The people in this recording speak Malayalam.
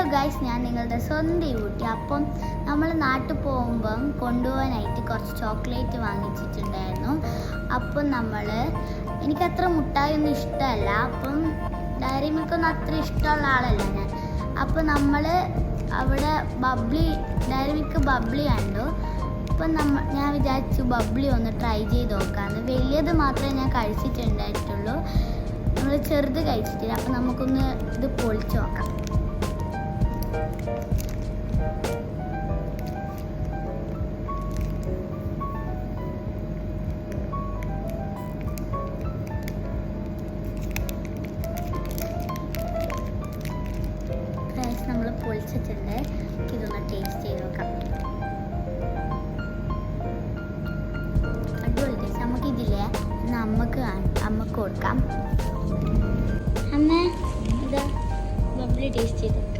ഹലോ ഗൈസ് ഞാൻ നിങ്ങളുടെ സ്വന്തം യൂട്ടി. അപ്പം നമ്മൾ നാട്ടിൽ പോകുമ്പം കൊണ്ടുപോകാനായിട്ട് കുറച്ച് ചോക്ലേറ്റ് വാങ്ങിച്ചിട്ടുണ്ടായിരുന്നു. അപ്പം നമ്മൾ എനിക്കത്ര മുട്ടായൊന്നും ഇഷ്ടമല്ല. അപ്പം ഡയറി മിൽക്കൊന്നും അത്ര ഇഷ്ടമുള്ള ആളല്ല ഞാൻ. അപ്പം നമ്മൾ അവിടെ ബബ്ലി ഡയറി മിൽക്ക് ബബ്ലി കണ്ടു. അപ്പം നമ്മൾ ഞാൻ വിചാരിച്ചു ബബ്ലി ഒന്ന് ട്രൈ ചെയ്ത് നോക്കാമെന്ന് വലിയത് മാത്രമേ ഞാൻ കഴിച്ചിട്ടുണ്ടായിട്ടുള്ളൂ. നമ്മൾ ചെറുത് കഴിച്ചിട്ടില്ല. അപ്പം നമുക്കൊന്ന് ഇത് പൊളിച്ച് നോക്കാം. നമ്മൾ പൊളിച്ചിട്ടുണ്ട് ഇതൊന്ന് ടേസ്റ്റ് ചെയ്ത് നോക്കാം. അടിപൊളി ടേസ്റ്റ് നമുക്ക് ഇതില്ലേ ഇന്ന് അമ്മയ്ക്ക് അമ്മയ്ക്ക് കൊടുക്കാം. അമ്മ ഇതാ ബബ്ലി ടേസ്റ്റ് ചെയ്ത് നോക്കാം